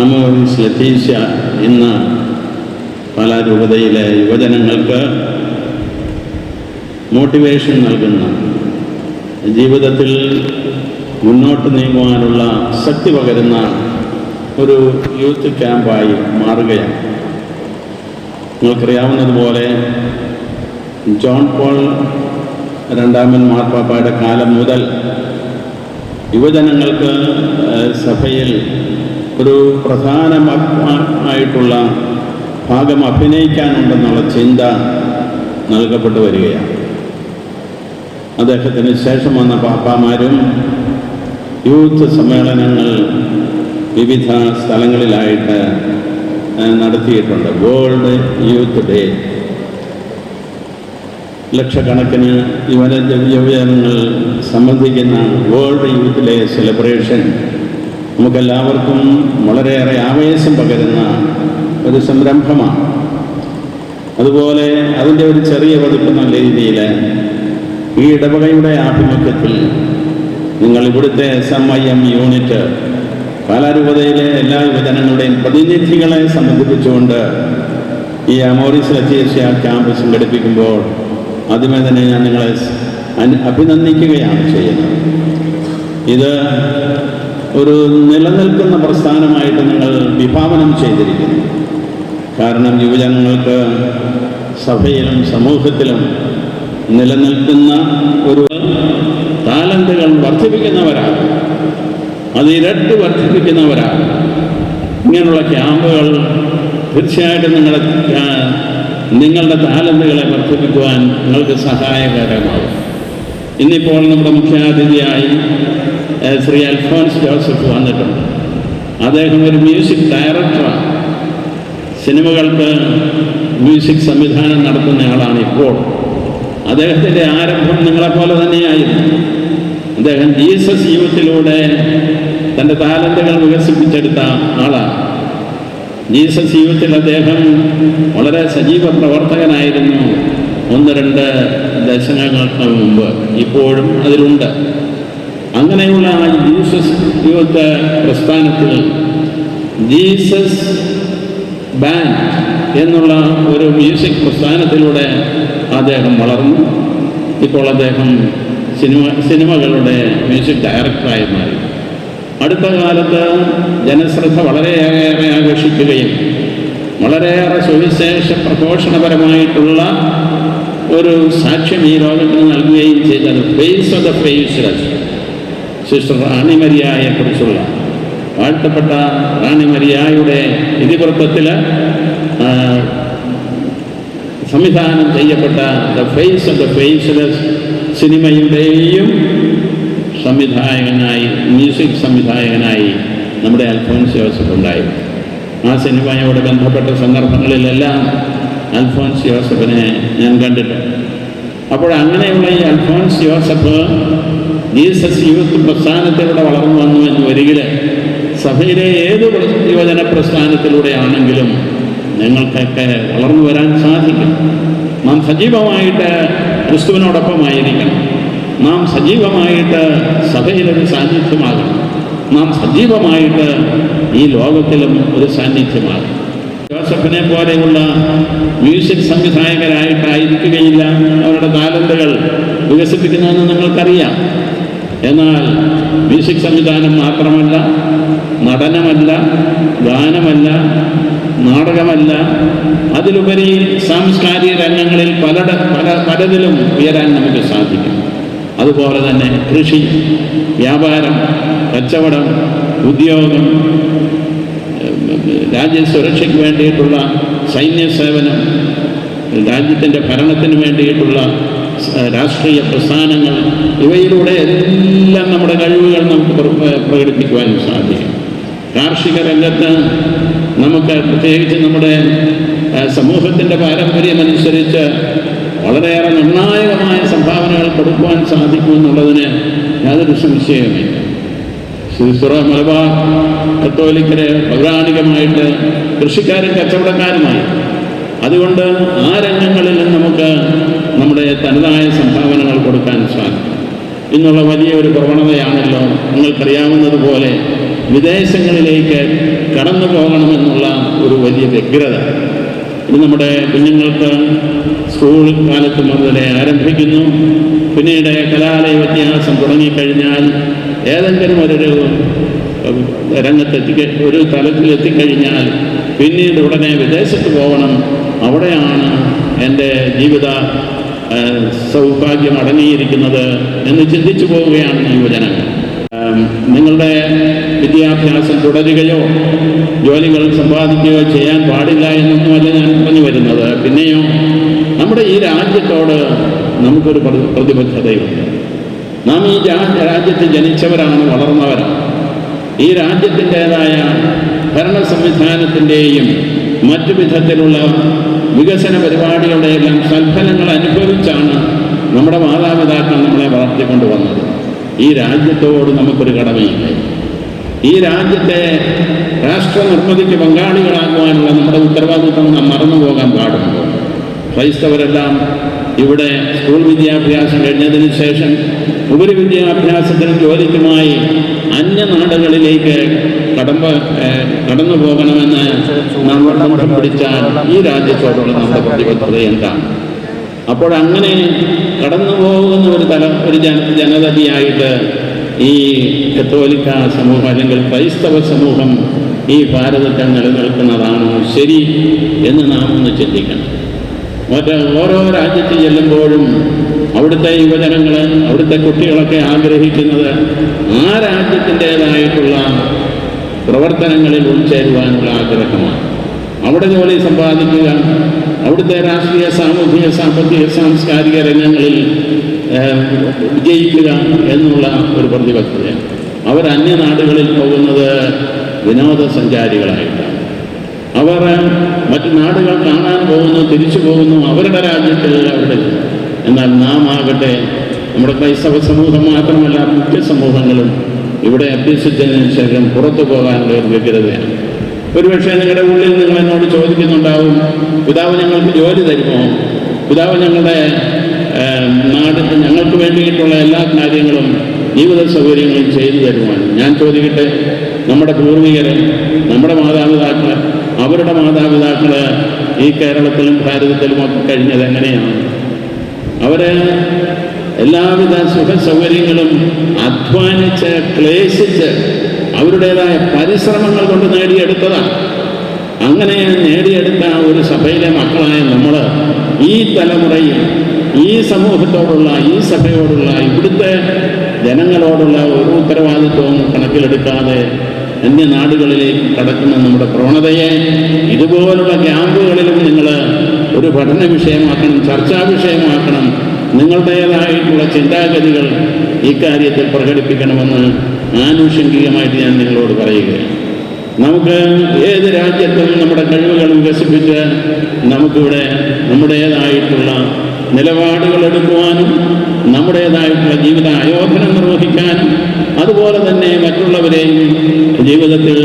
ആമോറിസ് ലത്തീശ എന്ന കലാരൂപതയിലെ യുവജനങ്ങൾക്ക് മോട്ടിവേഷൻ നൽകുന്ന. ജീവിതത്തിൽ മുന്നോട്ട് നീങ്ങുവാനുള്ള ശക്തി പകരുന്ന ഒരു യൂത്ത് ക്യാമ്പായി മാറുകയാണ്. നിങ്ങൾക്കറിയാവുന്നതുപോലെ ജോൺ പോൾ രണ്ടാമൻ മാർപ്പാപ്പയുടെ കാലം മുതൽ യുവജനങ്ങൾക്ക് സഭയിൽ ഒരു പ്രധാന പ്രധാനമായിട്ടുള്ള ഭാഗം അഭിനയിക്കാനുണ്ടെന്നുള്ള ചിന്ത നൽകപ്പെട്ടു വരികയാണ്. അദ്ദേഹത്തിന് ശേഷം വന്ന പാപ്പാമാരും യൂത്ത് സമ്മേളനങ്ങൾ വിവിധ സ്ഥലങ്ങളിലായിട്ട് നടത്തിയിട്ടുണ്ട്. വേൾഡ് യൂത്ത് ഡേ ലക്ഷക്കണക്കിന് യുവന യുവജനങ്ങൾ സംബന്ധിക്കുന്ന വേൾഡ് യൂത്ത് ഡേ സെലിബ്രേഷൻ നമുക്കെല്ലാവർക്കും വളരെയേറെ ആവേശം പകരുന്ന ഒരു സംരംഭമാണ്. അതുപോലെ അതിന്റെ ഒരു ചെറിയ പതിപ്പ് നല്ല രീതിയിൽ ഈ ഇടവകയുടെ ആഭിമുഖ്യത്തിൽ നിങ്ങൾ ഇവിടുത്തെ S M I M unit പാലാരൂപതയിലെ എല്ലാ യുവജനങ്ങളുടെയും പ്രതിനിധികളെ സംബന്ധിപ്പിച്ചുകൊണ്ട് ഈ അമോറിസ് ലത്തീഷ്യ ക്യാമ്പ് സംഘടിപ്പിക്കുമ്പോൾ ആദ്യമേ തന്നെ ഞാൻ നിങ്ങളെ അഭിനന്ദിക്കുകയാണ് ചെയ്യുന്നത്. ഇത് ഒരു നിലനിൽക്കുന്ന പ്രസ്ഥാനമായിട്ട് നിങ്ങൾ വിഭാവനം ചെയ്തിരിക്കുന്നു. കാരണം യുവജനങ്ങൾക്ക് സഭയിലും സമൂഹത്തിലും നിലനിൽക്കുന്ന ഒരു താലന്റുകൾ വർദ്ധിപ്പിക്കുന്നവരാണ്. അത് ഇരട്ടി വർദ്ധിപ്പിക്കുന്നവരാണ്. ഇങ്ങനെയുള്ള ക്യാമ്പുകൾ തീർച്ചയായിട്ടും നിങ്ങളുടെ നിങ്ങളുടെ താലന്റുകളെ വർദ്ധിപ്പിക്കുവാൻ നിങ്ങൾക്ക് സഹായകരമാകും. ഇന്നിപ്പോൾ നമ്മുടെ മുഖ്യാതിഥിയായി ശ്രീ അൽഫോൻസ് ജോസഫ് വന്നിട്ടുണ്ട്. അദ്ദേഹം ഒരു മ്യൂസിക് ഡയറക്ടറാണ്. സിനിമകൾക്ക് മ്യൂസിക് സംവിധാനം നടത്തുന്നയാളാണ് ഇപ്പോൾ. അദ്ദേഹത്തിന്റെ ആരംഭം നിങ്ങളെപ്പോലെ തന്നെയായിരുന്നു. അദ്ദേഹം ജീസസ് യൂത്തിലൂടെ തന്റെ താലന്റുകൾ വികസിപ്പിച്ചെടുത്ത ആളാണ്. ജീസസ് യൂത്തിൽ അദ്ദേഹം വളരെ സജീവ പ്രവർത്തകനായിരുന്നു. ഒന്ന് രണ്ട് ദശകങ്ങൾക്ക് മുമ്പ്. ഇപ്പോഴും അതിലുണ്ട്. അങ്ങനെയുള്ള ആ ജീസസ് ഇവിടുത്തെ പ്രസ്ഥാനത്തിൽ ജീസസ് ബാൻഡ് എന്നുള്ള ഒരു മ്യൂസിക് പ്രസ്ഥാനത്തിലൂടെ അദ്ദേഹം വളർന്നു. ഇപ്പോൾ അദ്ദേഹം സിനിമ സിനിമകളുടെ മ്യൂസിക് ഡയറക്ടറായി മാറി. അടുത്ത കാലത്ത് ജനശ്രദ്ധ വളരെയേറെ ആകർഷിക്കുകയും വളരെയേറെ സുവിശേഷ പ്രഘോഷണപരമായിട്ടുള്ള ഒരു സാക്ഷ്യം ഈ ലോകത്തിന് നൽകുകയും ചെയ്തത് face of the faceless sister റാണിമരിയായെ കുറിച്ചുള്ള വാഴ്ത്തപ്പെട്ട റാണിമരിയായുടെ ഇതിവൃത്തത്തിൽ സംവിധാനം ചെയ്യപ്പെട്ട the face of the faceless സിനിമയുടെയും സംവിധായകനായി മ്യൂസിക് സംവിധായകനായി നമ്മുടെ അൽഫോൻസ് ജോസഫ് ഉണ്ടായി ആ സിനിമയോട് ബന്ധപ്പെട്ട സന്ദർഭങ്ങളിലെല്ലാം അൽഫോൻസ് ജോസഫിനെ ഞാൻ കണ്ടിട്ടുണ്ട്. അപ്പോൾ അങ്ങനെയുള്ള ഈ അൽഫോൻസ് ജോസഫ് ജീസസ് യൂത്ത് പ്രസ്ഥാനത്തിലൂടെ വളർന്നു വന്നു എന്ന് വരികിൽ സഭയിലെ ഏത് യുവജന പ്രസ്ഥാനത്തിലൂടെയാണെങ്കിലും നിങ്ങൾക്കൊക്കെ വളർന്നു വരാൻ സാധിക്കും. നാം സജീവമായിട്ട് ക്രിസ്തുവിനോടൊപ്പമായിരിക്കണം. നാം സജീവമായിട്ട് സഭയിലൊരു സാന്നിധ്യമാകണം. നാം സജീവമായിട്ട് ഈ ലോകത്തിലും ഒരു സാന്നിധ്യമാകണം. ജോസഫിനെ പോലെയുള്ള മ്യൂസിക് സംവിധായകരായിട്ടായിരിക്കുകയില്ല അവരുടെ താലന്തുകൾ വികസിപ്പിക്കുന്നതെന്ന് നിങ്ങൾക്കറിയാം. എന്നാൽ മ്യൂസിക് സംവിധാനം മാത്രമല്ല നടനമല്ല ഗാനമല്ല നാടകമല്ല അതിലുപരി സാംസ്കാരിക രംഗങ്ങളിൽ പല പല പലതിലും ഉയരാൻ നമുക്ക് സാധിക്കും. അതുപോലെ തന്നെ കൃഷി വ്യാപാരം കച്ചവടം ഉദ്യോഗം രാജ്യസുരക്ഷയ്ക്ക് വേണ്ടിയിട്ടുള്ള സൈന്യ സേവനം രാജ്യത്തിന്റെ ഭരണത്തിന് വേണ്ടിയിട്ടുള്ള രാഷ്ട്രീയ പ്രസ്ഥാനങ്ങൾ ഇവയിലൂടെ എല്ലാം നമ്മുടെ കഴിവുകൾ നമുക്ക് പ്രകടിപ്പിക്കുവാനും സാധിക്കും. കാർഷിക രംഗത്ത് നമുക്ക് പ്രത്യേകിച്ച് നമ്മുടെ സമൂഹത്തിന്റെ പാരമ്പര്യമനുസരിച്ച് വളരെയേറെ നിർണായകമായ സംഭാവനകൾ കൊടുക്കുവാൻ സാധിക്കുമെന്നുള്ളതിന് യാതൊരു സംശയവുമില്ല. സിസുറ മലബാർ കത്തോലിക്കര് പൗരാണികമായിട്ട് കൃഷിക്കാരും കച്ചവടക്കാരുമായി അതുകൊണ്ട് ആ രംഗങ്ങളിൽ നമുക്ക് നമ്മുടെ തനതായ സംഭാവനകൾ കൊടുക്കാൻ സാധിക്കും. ഇന്നുള്ള വലിയ ഒരു പ്രവണതയാണല്ലോ നിങ്ങൾക്കറിയാവുന്നതുപോലെ വിദേശങ്ങളിലേക്ക് കടന്നു പോകണമെന്നുള്ള ഒരു വലിയ വ്യഗ്രത. ഇത് നമ്മുടെ കുഞ്ഞുങ്ങൾക്ക് സ്കൂൾ കാലത്ത് മുതലേ ആരംഭിക്കുന്നു. പിന്നീട് കലാലയ വ്യത്യാസം തുടങ്ങിക്കഴിഞ്ഞാൽ ഏതെങ്കിലും ഒരു രംഗത്തെത്തി ഒരു തലത്തിൽ എത്തിക്കഴിഞ്ഞാൽ പിന്നീട് ഉടനെ വിദേശത്ത് പോകണം. അവിടെയാണ് എന്റെ ജീവിത സൗഭാഗ്യം അടങ്ങിയിരിക്കുന്നത് എന്ന് ചിന്തിച്ചു പോവുകയാണ് യുവജനങ്ങൾ. നിങ്ങളുടെ വിദ്യാഭ്യാസം തുടരുകയോ ജോലികൾ സമ്പാദിക്കുകയോ ചെയ്യാൻ പാടില്ല എന്നൊന്നുമല്ല ഞാൻ പറഞ്ഞു വരുന്നത്. പിന്നെയോ നമ്മുടെ ഈ രാജ്യത്തോട് നമുക്കൊരു പ്രതിബദ്ധതയുണ്ട്. നാം ഈ രാജ്യത്ത് ജനിച്ചവരാണ് വളർന്നവരാണ്. ഈ രാജ്യത്തിന്റെതായ ഭരണ സംവിധാനത്തിന്റെയും മറ്റു വിധത്തിലുള്ള വികസന പരിപാടികളുടെയെല്ലാം സൽഫലങ്ങൾ അനുഭവിച്ചാണ് നമ്മുടെ മാതാപിതാക്കൾ നമ്മളെ വളർത്തിക്കൊണ്ട് വന്നത് ഈ രാജ്യത്തോട് നമുക്കൊരു കടമയില്ല? ഈ രാജ്യത്തെ രാഷ്ട്ര നിർമ്മിതിക്ക് പങ്കാളികളാക്കുവാനുള്ള നമ്മുടെ ഉത്തരവാദിത്വം നാം മറന്നു പോകാൻ പാടുണ്ടോ? ക്രൈസ്തവരെല്ലാം ഇവിടെ സ്കൂൾ വിദ്യാഭ്യാസം കഴിഞ്ഞതിന് ശേഷം ഉപരിവിദ്യാഭ്യാസത്തിനും ജോലിക്കുമായി അന്യനാടുകളിലേക്ക് കടമ്പ കടന്നു പോകണമെന്ന് നമ്മൾ പിടിച്ചാൽ ഈ രാജ്യത്തോടുള്ള നമ്മുടെ പ്രതിബദ്ധത എന്താണ്? അപ്പോൾ അങ്ങനെ കടന്നു പോകുന്ന ഒരു തല ഒരു ജന ജനതയായിട്ട് ഈ കത്തോലിക്ക സമൂഹം അല്ലെങ്കിൽ ക്രൈസ്തവ സമൂഹം ഈ ഭാരതത്തിൽ നിലനിൽക്കുന്നതാണോ ശരി എന്ന് നാം ഒന്ന് ചിന്തിക്കണം. മറ്റ് ഓരോ രാജ്യത്ത് ചെല്ലുമ്പോഴും അവിടുത്തെ യുവജനങ്ങൾ അവിടുത്തെ കുട്ടികളൊക്കെ ആഗ്രഹിക്കുന്നത് ആ രാജ്യത്തിന്റെതായിട്ടുള്ള പ്രവർത്തനങ്ങളിൽ ഉൾച്ചേരുവാനുള്ള ആഗ്രഹമാണ്. അവിടെ ജോലി സമ്പാദിക്കുക അവിടുത്തെ രാഷ്ട്രീയ സാമൂഹിക സാമ്പത്തിക സാംസ്കാരിക രംഗങ്ങളിൽ വിജയിക്കുക എന്നുള്ള ഒരു പ്രതിബദ്ധതയാണ്. അവർ അന്യനാടുകളിൽ പോകുന്നത് വിനോദസഞ്ചാരികളായിട്ടാണ്. അവർ മറ്റു നാടുകൾ കാണാൻ പോകുന്നു തിരിച്ചു പോകുന്നു അവരുടെ രാജ്യത്തിൽ അവിടെ എന്നാൽ നാം ആകട്ടെ നമ്മുടെ ക്രൈസ്തവ സമൂഹം മാത്രമല്ല മുഖ്യ സമൂഹങ്ങളും ഇവിടെ അഭ്യസിച്ചതിന് ശേഷം പുറത്തു പോകാനുള്ള ഒരു വ്യഗ്രതയാണ് ഒരുപക്ഷെ നിങ്ങളുടെ ഉള്ളിൽ നിങ്ങൾ എന്നോട് ചോദിക്കുന്നുണ്ടാവും പിതാവ് ഞങ്ങൾക്ക് ജോലി തരുമോ? പിതാവ് ഞങ്ങളുടെ നാട് ഞങ്ങൾക്ക് വേണ്ടിയിട്ടുള്ള എല്ലാ കാര്യങ്ങളും ജീവിത സൗകര്യങ്ങളും ചെയ്തു തരുവാൻ. ഞാൻ ചോദിക്കട്ടെ നമ്മുടെ പൂർവികര് നമ്മുടെ മാതാപിതാക്കൾ അവരുടെ മാതാപിതാക്കൾ ഈ കേരളത്തിലും ഭാരതത്തിലും ഒക്കെ കഴിഞ്ഞത് എങ്ങനെയാണ്? അവർ എല്ലാവിധ സുഖ സൗകര്യങ്ങളും അധ്വാനിച്ച് ക്ലേശിച്ച് അവരുടേതായ പരിശ്രമങ്ങൾ കൊണ്ട് നേടിയെടുത്തതാണ്. അങ്ങനെ നേടിയെടുത്ത ഒരു സഭയിലെ മക്കളായ നമ്മൾ ഈ തലമുറയിൽ ഈ സമൂഹത്തോടുള്ള ഈ സഭയോടുള്ള ഇവിടുത്തെ ജനങ്ങളോടുള്ള ഒരു ഉത്തരവാദിത്വവും കണക്കിലെടുക്കാതെ അന്യനാടുകളിലേക്ക് കടക്കുന്ന നമ്മുടെ പ്രവണതയെ ഇതുപോലുള്ള ക്യാമ്പുകളിലും നിങ്ങൾ ഒരു പഠന വിഷയമാക്കണം ചർച്ചാ വിഷയമാക്കണം നിങ്ങളുടേതായിട്ടുള്ള ചിന്താഗതികൾ ഇക്കാര്യത്തിൽ പ്രകടിപ്പിക്കണമെന്ന് ആനുഷംഗികമായിട്ട് ഞാൻ നിങ്ങളോട് പറയുകയാണ്. നമുക്ക് ഏത് രാജ്യത്തും നമ്മുടെ കഴിവുകൾ വികസിപ്പിച്ച് നമുക്കിവിടെ നമ്മുടേതായിട്ടുള്ള നിലപാടുകൾ എടുക്കുവാനും നമ്മുടേതായിട്ടുള്ള ജീവിത ആയോധനം നിർവഹിക്കാനും അതുപോലെ തന്നെ മറ്റുള്ളവരെയും ജീവിതത്തിൽ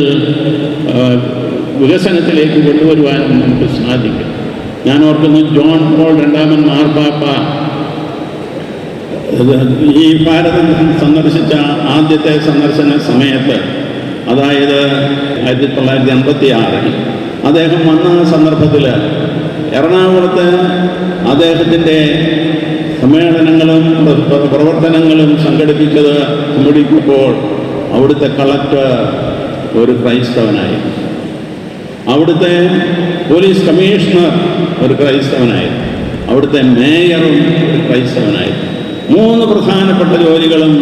വികസനത്തിലേക്ക് കൊണ്ടുവരുവാനും നമുക്ക് സാധിക്കും. ഞാൻ ഓർക്കുന്നു ജോൺ പോൾ രണ്ടാമൻ മാർപ്പാപ്പ ഈ ഭാരതം സന്ദർശിച്ച ആദ്യത്തെ സന്ദർശന സമയത്ത് അതായത് ആയിരത്തി തൊള്ളായിരത്തി അൻപത്തി ആറിൽ അദ്ദേഹം വന്ന സന്ദർഭത്തിൽ എറണാകുളത്ത് അദ്ദേഹത്തിന്റെ സമ്മേളനങ്ങളും പ്രവർത്തനങ്ങളും സംഘടിപ്പിച്ചത് മുടിക്കുമ്പോൾ അവിടുത്തെ കളക്ടർ ഒരു ക്രൈസ്തവനായി അവിടുത്തെ പോലീസ് കമ്മീഷണർ ഒരു ക്രൈസ്തവനായിരുന്നു. അവിടുത്തെ മേയറും ഒരു ക്രൈസ്തവനായിരുന്നു. മൂന്ന് പ്രധാനപ്പെട്ട ജോലികളും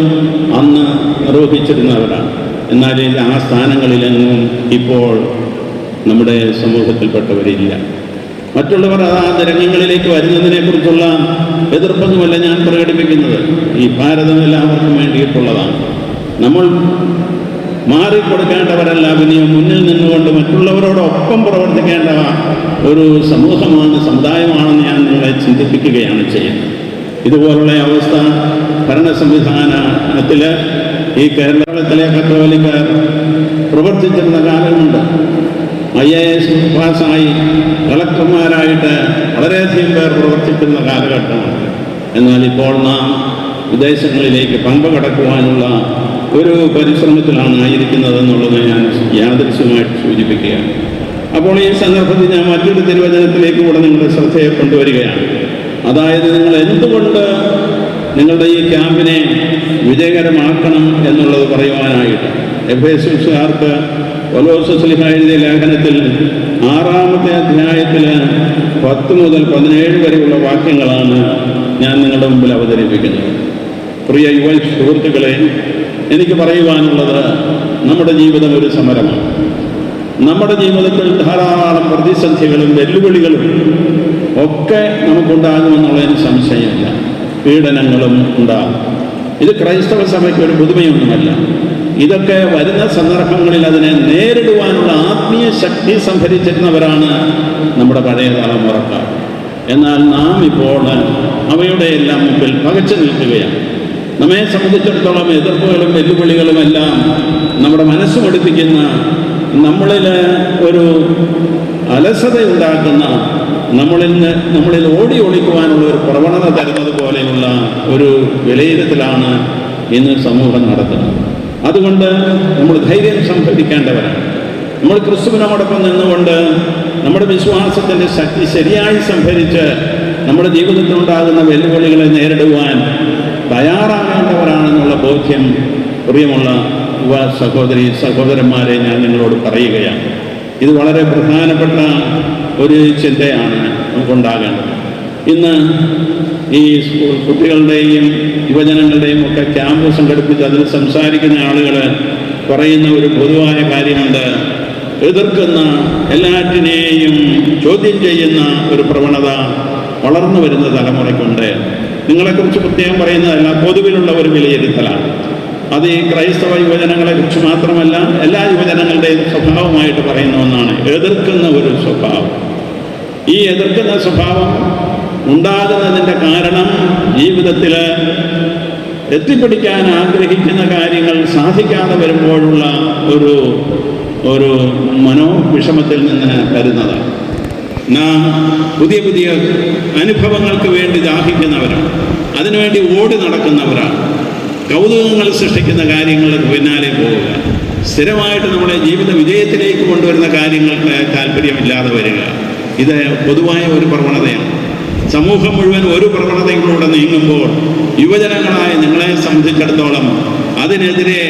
അന്ന് നിർവഹിച്ചിരുന്നവരാണ്. എന്നാൽ ആ സ്ഥാനങ്ങളിലെങ്ങും ഇപ്പോൾ നമ്മുടെ സമൂഹത്തിൽപ്പെട്ടവരില്ല. മറ്റുള്ളവർ ആ രംഗങ്ങളിലേക്ക് വരുന്നതിനെ കുറിച്ചുള്ള എതിർപ്പൊന്നുമല്ല ഞാൻ പ്രകടിപ്പിക്കുന്നത്. ഈ ഭാരതം എല്ലാവർക്കും വേണ്ടിയിട്ടുള്ളതാണ്. നമ്മൾ മാറിക്കൊടുക്കേണ്ടവരല്ല പിന്നെയും മുന്നിൽ നിന്നുകൊണ്ട് മറ്റുള്ളവരോടൊപ്പം പ്രവർത്തിക്കേണ്ട ഒരു സമൂഹമാണ് സമുദായമാണെന്ന് ഞാൻ നിങ്ങളെ ചിന്തിപ്പിക്കുകയാണ് ചെയ്യുന്നത്. ഇതുപോലുള്ള അവസ്ഥ ഭരണ സംവിധാനത്തിൽ ഈ കേരളത്തിലെ കത്തോലിക്കർ പ്രവർത്തിച്ചിരുന്ന കാലമുണ്ട്. ഐ എ എസ് പാസ്സായി കളക്ടർമാരായിട്ട് വളരെയധികം പേർ പ്രവർത്തിക്കുന്ന കാലഘട്ടമാണ്. എന്നാൽ ഇപ്പോൾ നാം വിദേശങ്ങളിലേക്ക് പമ്പ കടക്കുവാനുള്ള ഒരു പരിശ്രമത്തിലാണ് ആയിരിക്കുന്നത് എന്നുള്ളത് ഞാൻ യാദൃശ്യമായിട്ട് സൂചിപ്പിക്കുകയാണ്. അപ്പോൾ ഈ സന്ദർഭത്തിൽ ഞാൻ മറ്റൊരു തിരുവചനത്തിലേക്ക് കൂടെ നിങ്ങളുടെ ശ്രദ്ധയെ കൊണ്ടുവരികയാണ്. അതായത് നിങ്ങൾ എന്തുകൊണ്ട് നിങ്ങളുടെ ഈ ക്യാമ്പിനെ വിജയകരമാക്കണം എന്നുള്ളത് പറയുവാനായിട്ട് എഫ് എസ് എസുകാർക്ക് ഒലോസസ്ലിഹ എഴുതിയ ലേഖനത്തിൽ ആറാമത്തെ അധ്യായത്തിൽ പത്ത് മുതൽ പതിനേഴ് വരെയുള്ള വാക്യങ്ങളാണ് ഞാൻ നിങ്ങളുടെ മുമ്പിൽ അവതരിപ്പിക്കുന്നത്. പ്രിയ യുവ സുഹൃത്തുക്കളെ എനിക്ക് പറയുവാനുള്ളത് നമ്മുടെ ജീവിതം ഒരു സമരമാണ്. നമ്മുടെ ജീവിതത്തിൽ ധാരാളം പ്രതിസന്ധികളും വെല്ലുവിളികളും ഒക്കെ നമുക്കുണ്ടാകുമെന്നുള്ളതിന് സംശയമില്ല. പീഡനങ്ങളും ഉണ്ടാകും. ഇത് ക്രൈസ്തവ സഭയ്ക്ക് ഒരു പുതുമയൊന്നുമല്ല. ഇതൊക്കെ വരുന്ന സന്ദർഭങ്ങളിൽ അതിനെ നേരിടുവാനുള്ള ആത്മീയ ശക്തി സംഭരിച്ചിരുന്നവരാണ് നമ്മുടെ പഴയ തലമുറക്കാർ എന്നാൽ നാം ഇപ്പോൾ അവയുടെ എല്ലാം മുമ്പിൽ പകച്ചു നിൽക്കുകയാണ്. നമ്മെ സംബന്ധിച്ചിടത്തോളം എതിർപ്പുകളും വെല്ലുവിളികളും എല്ലാം നമ്മുടെ മനസ്സ് പഠിപ്പിക്കുന്ന നമ്മളിൽ ഒരു അലസത ഉണ്ടാക്കുന്ന നമ്മളിൽ നിന്ന് നമ്മളിൽ ഓടി ഒളിക്കുവാനുള്ള ഒരു പ്രവണത തരുന്നത് പോലെയുള്ള ഒരു വിലയിരുത്തലാണ് ഇന്ന് സമൂഹം നടത്തുന്നത്. അതുകൊണ്ട് നമ്മൾ ധൈര്യം സംഭരിക്കേണ്ടവരാണ്. നമ്മൾ ക്രിസ്തുവിനോടൊപ്പം നിന്നുകൊണ്ട് നമ്മുടെ വിശ്വാസത്തിന്റെ ശക്തി ശരിയായി സംഭരിച്ച് നമ്മുടെ ജീവിതത്തിലുണ്ടാകുന്ന വെല്ലുവിളികളെ നേരിടുവാൻ തയ്യാറാകേണ്ടവരാണെന്നുള്ള ബോധ്യം പ്രിയമുള്ള യുവ സഹോദരി സഹോദരന്മാരെ ഞാൻ നിങ്ങളോട് പറയുകയാണ്. ഇത് വളരെ പ്രധാനപ്പെട്ട ഒരു ചിന്തയാണ് നമുക്കുണ്ടാകേണ്ടത്. ഇന്ന് ഈ സ്കൂൾ കുട്ടികളുടെയും യുവജനങ്ങളുടെയും ഒക്കെ ക്യാമ്പ് സംഘടിപ്പിച്ച് അതിൽ സംസാരിക്കുന്ന ആളുകൾ പറയുന്ന ഒരു പൊതുവായ കാര്യമുണ്ട്. എതിർക്കുന്ന എല്ലാറ്റിനെയും ചോദ്യം ചെയ്യുന്ന ഒരു പ്രവണത വളർന്നു വരുന്ന തലമുറയ്ക്കുണ്ട്. നിങ്ങളെക്കുറിച്ച് പ്രത്യേകം പറയുന്നതല്ല പൊതുവിലുള്ള ഒരു വിലയിരുത്തലാണ്. അത് ഈ ക്രൈസ്തവ യുവജനങ്ങളെ കുറിച്ച് മാത്രമല്ല എല്ലാ യുവജനങ്ങളുടെയും സ്വഭാവമായിട്ട് പറയുന്ന ഒന്നാണ് എതിർക്കുന്ന ഒരു സ്വഭാവം. ഈ എതിർക്കുന്ന സ്വഭാവം ഉണ്ടാകുന്നതിന്റെ കാരണം ജീവിതത്തിൽ എത്തിപ്പിടിക്കാൻ ആഗ്രഹിക്കുന്ന കാര്യങ്ങൾ സാധിക്കാതെ വരുമ്പോഴുള്ള ഒരു ഒരു മനോവിഷമത്തിൽ നിന്ന് വരുന്നതാണ്. നാം പുതിയ പുതിയ അനുഭവങ്ങൾക്ക് വേണ്ടി ദാഹിക്കുന്നവരാണ്. അതിനുവേണ്ടി ഓടി നടക്കുന്നവരാണ്. കൗതുകങ്ങൾ സൃഷ്ടിക്കുന്ന കാര്യങ്ങളുടെ പിന്നാലെ പോവുക. സ്ഥിരമായിട്ട് നമ്മുടെ ജീവിത വിജയത്തിലേക്ക് കൊണ്ടുവരുന്ന കാര്യങ്ങൾക്ക് താല്പര്യമില്ലാതെ വരിക. ഇത് പൊതുവായ ഒരു പ്രവണതയാണ്. സമൂഹം മുഴുവൻ ഒരു പ്രവണതയിലൂടെ നീങ്ങുമ്പോൾ യുവജനങ്ങളായ നിങ്ങളെ സംബന്ധിച്ചിടത്തോളം അതിനെതിരെ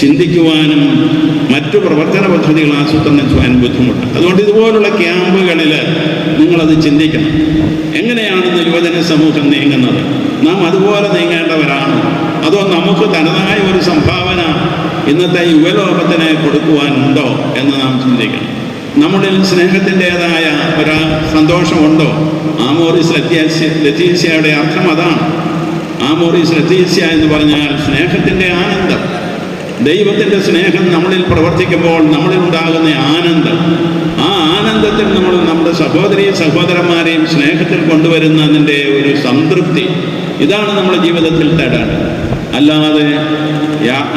ചിന്തിക്കുവാനും മറ്റു പ്രവർത്തന പദ്ധതികൾ ആസൂത്രണം ചെയ്യാനും ബുദ്ധിമുട്ട്. അതുകൊണ്ട് ഇതുപോലുള്ള ക്യാമ്പുകളിൽ നിങ്ങളത് ചിന്തിക്കണം. എങ്ങനെയാണെന്ന് യുവജന സമൂഹം നീങ്ങുന്നത്? നാം അതുപോലെ നീങ്ങേണ്ടവരാണ്. അതോ നമുക്ക് തനതായ ഒരു സംഭാവന ഇന്നത്തെ യുവലോകത്തിന് കൊടുക്കുവാനുണ്ടോ എന്ന് നാം ചിന്തിക്കണം. നമ്മുടെ സ്നേഹത്തിന്റെതായ ഒരു സന്തോഷമുണ്ടോ? ആമോറിസ് ലത്തീസ്യ ലത്തീസ്യയുടെ അർത്ഥം അതാണ്. ആമോറിസ് ലത്തീസ്യ എന്ന് പറഞ്ഞാൽ സ്നേഹത്തിന്റെ ആനന്ദം. ദൈവത്തിന്റെ സ്നേഹം നമ്മളിൽ പ്രവർത്തിക്കുമ്പോൾ നമ്മളിൽ ഉണ്ടാകുന്ന ആനന്ദം. ആ ആനന്ദത്തിൽ നമ്മൾ നമ്മുടെ സഹോദരിയും സഹോദരന്മാരെയും സ്നേഹത്തിൽ കൊണ്ടുവരുന്നതിന്റെ ഒരു സംതൃപ്തി. ഇതാണ് നമ്മുടെ ജീവിതത്തിൽ തേടേണ്ടത് അല്ലാതെ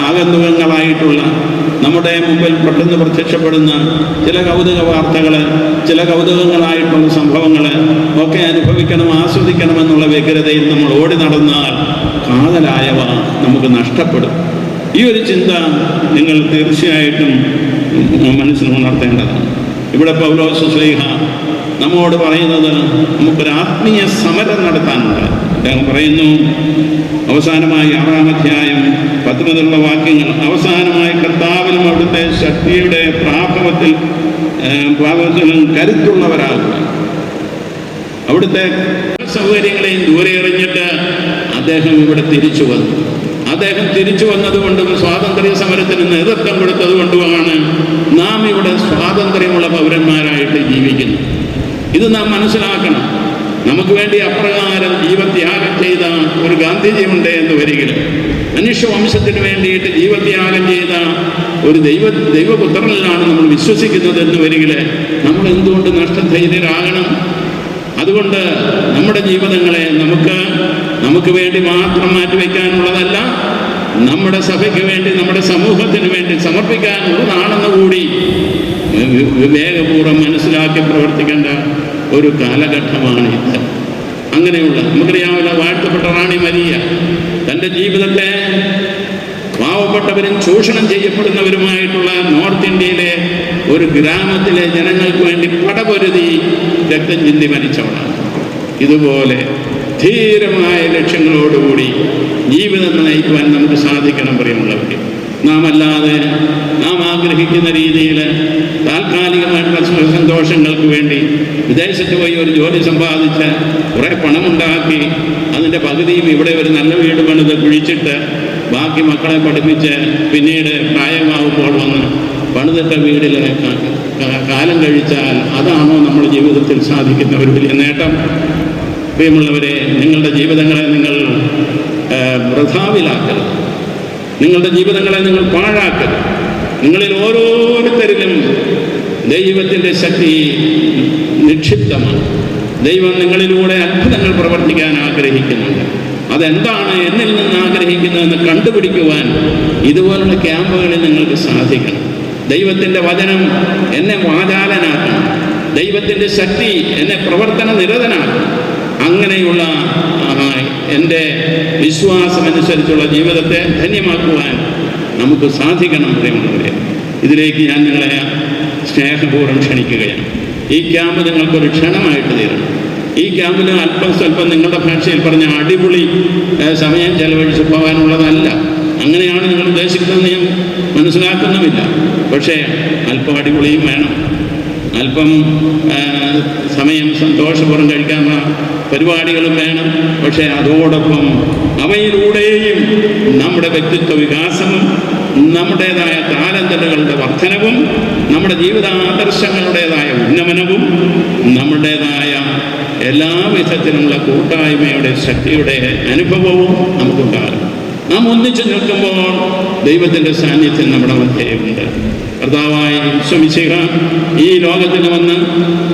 ആഗന്തുകങ്ങളായിട്ടുള്ള നമ്മുടെ മുമ്പിൽ പെട്ടെന്ന് പ്രത്യക്ഷപ്പെടുന്ന ചില കൗതുക വാർത്തകൾ ചില കൗതുകങ്ങളായിട്ടുള്ള സംഭവങ്ങൾ ഒക്കെ അനുഭവിക്കണം ആസ്വദിക്കണം എന്നുള്ള വ്യഗ്രതയിൽ നമ്മൾ ഓടി നടന്നാൽ കാതലായവ നമുക്ക് നഷ്ടപ്പെടും. ഈ ഒരു ചിന്ത നിങ്ങൾ തീർച്ചയായിട്ടും മനസ്സിൽ ഉണർത്തേണ്ടതാണ്. ഇവിടെ പൗലോസ് സ്ലീഹ നമ്മോട് പറയുന്നത് നമുക്കൊരു ആത്മീയ സമരം നടത്താനുണ്ട്. അദ്ദേഹം പറയുന്നു അവസാനമായി ആറാം അധ്യായം പത്ത് മുതലുള്ള വാക്യങ്ങൾ അവസാനമായി കർത്താവിലും അവിടുത്തെ ശക്തിയുടെ പ്രാഭവത്തിൽ പ്രാഭവത്തിലും കരുത്തുള്ളവരാകുക. അവിടുത്തെ സൗകര്യങ്ങളെയും ദൂരെ എറിഞ്ഞിട്ട് അദ്ദേഹം ഇവിടെ തിരിച്ചു വന്നു. അദ്ദേഹം തിരിച്ചു വന്നതുകൊണ്ടും സ്വാതന്ത്ര്യ സമരത്തിന് നേതൃത്വം കൊടുത്തതുകൊണ്ടുമാണ് നാം ഇവിടെ സ്വാതന്ത്ര്യമുള്ള പൗരന്മാരായിട്ട് ജീവിക്കുന്നത്. ഇത് നാം മനസ്സിലാക്കണം. നമുക്ക് വേണ്ടി അപ്രകാരം ജീവത്യാഗം ചെയ്ത ഒരു ഗാന്ധിജിയുണ്ട് എന്ന് വരികിലും. മനുഷ്യവംശത്തിന് വേണ്ടിയിട്ട് ജീവത്യാഗം ചെയ്ത ഒരു ദൈവ ദൈവപുത്രനിലാണ് നമ്മൾ വിശ്വസിക്കുന്നത് എന്ന് വരികിൽ. നമ്മൾ എന്തുകൊണ്ട് നഷ്ടധൈര്യരാകണം? അതുകൊണ്ട് നമ്മുടെ ജീവിതങ്ങളെ നമുക്ക് നമുക്ക് വേണ്ടി മാത്രം മാറ്റിവെക്കാനുള്ളതല്ല നമ്മുടെ സഭയ്ക്ക് വേണ്ടി നമ്മുടെ സമൂഹത്തിന് വേണ്ടി സമർപ്പിക്കാനുള്ളതാണെന്ന് കൂടി വിവേകപൂർവം മനസ്സിലാക്കി പ്രവർത്തിക്കേണ്ട ഒരു കാലഘട്ടമാണ് ഇത്. അങ്ങനെയുള്ള നമുക്കറിയാമല്ലോ വാഴ്ത്തപ്പെട്ട റാണി മരിയ തന്റെ ജീവിതത്തെ പാവപ്പെട്ടവരും ചൂഷണം ചെയ്യപ്പെടുന്നവരുമായിട്ടുള്ള നോർത്ത് ഇന്ത്യയിലെ ഒരു ഗ്രാമത്തിലെ ജനങ്ങൾക്ക് വേണ്ടി പടപൊരുതി രക്തം ചിന്തി മരിച്ചവളാണ്. ഇതുപോലെ ധീരമായ ലക്ഷ്യങ്ങളോടുകൂടി ജീവിതം നയിക്കുവാൻ നമുക്ക് സാധിക്കണം പ്രിയമുള്ളവർക്ക് നാം അല്ലാതെ നാം ആഗ്രഹിക്കുന്ന രീതിയിൽ താൽക്കാലികമായിട്ടുള്ള സന്തോഷങ്ങൾക്ക് വേണ്ടി വിദേശത്ത് പോയി ഒരു ജോലി സമ്പാദിച്ച് കുറേ പണമുണ്ടാക്കി അതിന്റെ പകുതിയും ഇവിടെ ഒരു നല്ല വീട് പണിത് കുഴിച്ചിട്ട് ബാക്കി മക്കളെ പഠിപ്പിച്ച് പിന്നീട് പ്രായമാവുമ്പോൾ വന്ന് പണിതിട്ട വീടിൽ കാലം കഴിച്ചാൽ അതാണോ നമ്മൾ ജീവിതത്തിൽ സാധിക്കുന്ന ഒരു വലിയ നേട്ടം? പ്രിയമുള്ളവരെ നിങ്ങളുടെ ജീവിതങ്ങളെ നിങ്ങൾ വൃഥാവിലാക്കരുത്. നിങ്ങളുടെ ജീവിതങ്ങളെ നിങ്ങൾ പാഴാക്കരുത്. നിങ്ങളിൽ ഓരോരുത്തരിലും ദൈവത്തിന്റെ ശക്തി നിക്ഷിപ്തമാണ്. ദൈവം നിങ്ങളിലൂടെ അത്ഭുതങ്ങൾ പ്രവർത്തിക്കാൻ ആഗ്രഹിക്കുന്നുണ്ട്. അതെന്താണ് എന്നിൽ നിന്ന് ആഗ്രഹിക്കുന്നതെന്ന് കണ്ടുപിടിക്കുവാൻ ഇതുപോലുള്ള ക്യാമ്പുകളിൽ നിങ്ങൾക്ക് സാധിക്കണം. ദൈവത്തിന്റെ വചനം എന്നെ വാചാലനാക്കണം ദൈവത്തിന്റെ ശക്തി എന്നെ പ്രവർത്തന നിരതനാക്കണം അങ്ങനെയുള്ള എന്റെ വിശ്വാസമനുസരിച്ചുള്ള ജീവിതത്തെ ധന്യമാക്കുവാൻ നമുക്ക് സാധിക്കണം പ്രിയമുള്ളവരെ. ഇതിലേക്ക് ഞാൻ നിങ്ങളെ സ്നേഹപൂർവം ക്ഷണിക്കുകയാണ്. ഈ ക്യാമ്പ് നിങ്ങൾക്കൊരു ക്ഷണമായിട്ട് തീരണം. ഈ ക്യാമ്പിൽ അല്പം സ്വല്പം നിങ്ങളുടെ ഭാഷയിൽ പറഞ്ഞ അടിപൊളി സമയം ചെലവഴിച്ച് പോകാനുള്ളതല്ല. അങ്ങനെയാണ് നിങ്ങൾ ഉദ്ദേശിക്കുന്നതെന്ന് ഞാൻ മനസ്സിലാക്കുന്നുമില്ല. പക്ഷേ അല്പം അടിപൊളിയും വേണം. അല്പം സമയം സന്തോഷപൂർവം കഴിക്കാനുള്ള പരിപാടികളും വേണം. പക്ഷേ അതോടൊപ്പം അവയിലൂടെയും നമ്മുടെ വ്യക്തിത്വ വികാസവും നമ്മുടേതായ താലന്തലുകളുടെ വർധനവും നമ്മുടെ ജീവിതാദർശങ്ങളുടേതായ ഉന്നമനവും നമ്മുടേതായ എല്ലാ വിധത്തിലുമുള്ള കൂട്ടായ്മയുടെ ശക്തിയുടെ അനുഭവവും നമുക്കുണ്ടാകും നാം ഒന്നിച്ചു നിൽക്കുമ്പോൾ ദൈവത്തിന്റെ സാന്നിധ്യം നമ്മുടെ മധ്യയുണ്ട് കർത്താവായ ശ്രമിച്ചുക ഈ ലോകത്തിൽ വന്ന്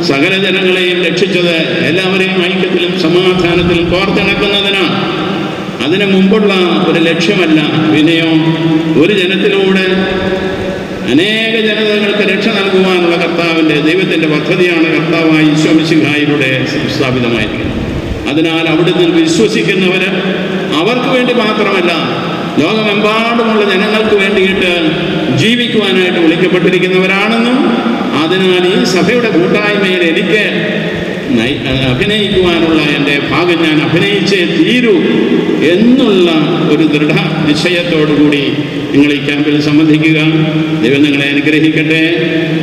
സകല ജനങ്ങളെയും രക്ഷിച്ചത് എല്ലാവരെയും ഐക്യത്തിലും സമാധാനത്തിലും കോർത്തിണക്കുന്നതിനാണ്. അതിനു മുമ്പുള്ള ഒരു ലക്ഷ്യമല്ല വിനയോ. ഒരു ജനത്തിലൂടെ അനേക ജനതകൾക്ക് രക്ഷ നൽകുവാനുള്ള കർത്താവിന്റെ ദൈവത്തിന്റെ പദ്ധതിയാണ് കർത്താവായി ഈശോമിശിഹായിലൂടെ സ്ഥാപിതമായിരിക്കുന്നത്. അതിനാൽ അവിടുന്ന് വിശ്വസിക്കുന്നവർ അവർക്ക് വേണ്ടി മാത്രമല്ല ലോകമെമ്പാടുമുള്ള ജനങ്ങൾക്ക് വേണ്ടിയിട്ട് ജീവിക്കുവാനായിട്ട് വിളിക്കപ്പെട്ടിരിക്കുന്നവരാണെന്നും അതിനാൽ ഈ സഭയുടെ കൂട്ടായ്മയിൽ എനിക്ക് അഭിനയിക്കുവാനുള്ള എന്റെ ഭാഗം ഞാൻ അഭിനയിച്ചേ തീരൂ എന്നുള്ള ഒരു ദൃഢ നിശ്ചയത്തോടുകൂടി നിങ്ങൾ ഈ ക്യാമ്പിൽ സംബന്ധിക്കുക. ദൈവം നിങ്ങളെ അനുഗ്രഹിക്കട്ടെ.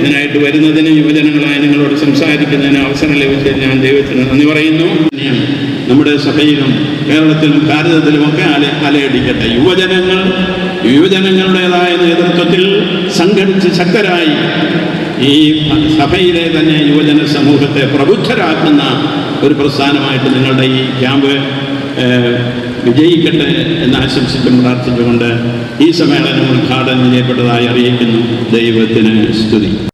ഇതിനായിട്ട് വരുന്നതിന് യുവജനങ്ങളായി നിങ്ങളോട് സംസാരിക്കുന്നതിന് അവസരം ലഭിച്ചതിന് ഞാൻ ദൈവത്തിന് നന്ദി പറയുന്നു. നമ്മുടെ സഭയിലും കേരളത്തിലും ഭാരതത്തിലും ഒക്കെ അല അലയടിക്കട്ടെ. യുവജനങ്ങൾ യുവജനങ്ങളുടേതായ നേതൃത്വത്തിൽ സംഘടിച്ച് ശക്തരായി ഈ സഭയിലെ തന്നെ യുവജന സമൂഹത്തെ പ്രബുദ്ധരാക്കുന്ന ഒരു പ്രസ്ഥാനമായിട്ട് നിങ്ങളുടെ ഈ ക്യാമ്പ് വിജയിക്കട്ടെ എന്ന് ആശംസിച്ചും പ്രാർത്ഥിച്ചുകൊണ്ട് ഈ സമ്മേളനം ഉദ്ഘാടനം ചെയ്യപ്പെട്ടതായി അറിയിക്കുന്നു. ദൈവത്തിന് സ്തുതി.